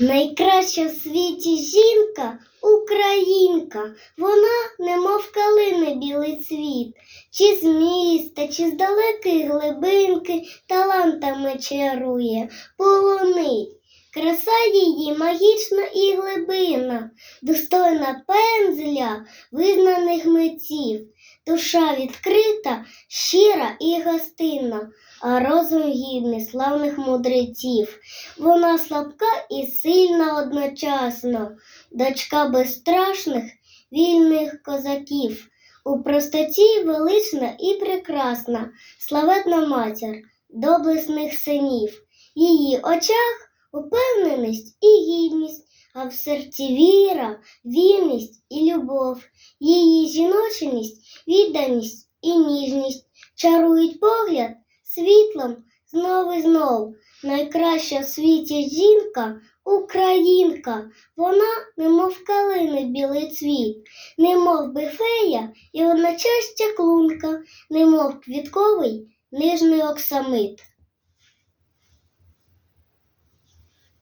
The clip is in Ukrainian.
Найкраща в світі жінка українка, вона, немов калини білий цвіт, чи з міста, чи з далекої глибинки талантами чарує, полонить. Краса її магічна і глибина, достойна пензля визнаних митців, душа відкрита, щира і гостинна, а розум гідний славних мудреців. Вона слабка і сильна одночасно, дочка безстрашних, вільних козаків. У простоті велична і прекрасна, славетна матір доблесних синів. В її очах упевненість і гідність, а в серці віра, вільність і любов. Її жіночність, відданість і ніжність чарують погляд світлом знов і знов. Найкраща в світі жінка українка, вона немов калини білий цвіт, немов би фея і одночасть чаклунка, немов квітковий нижний оксамит.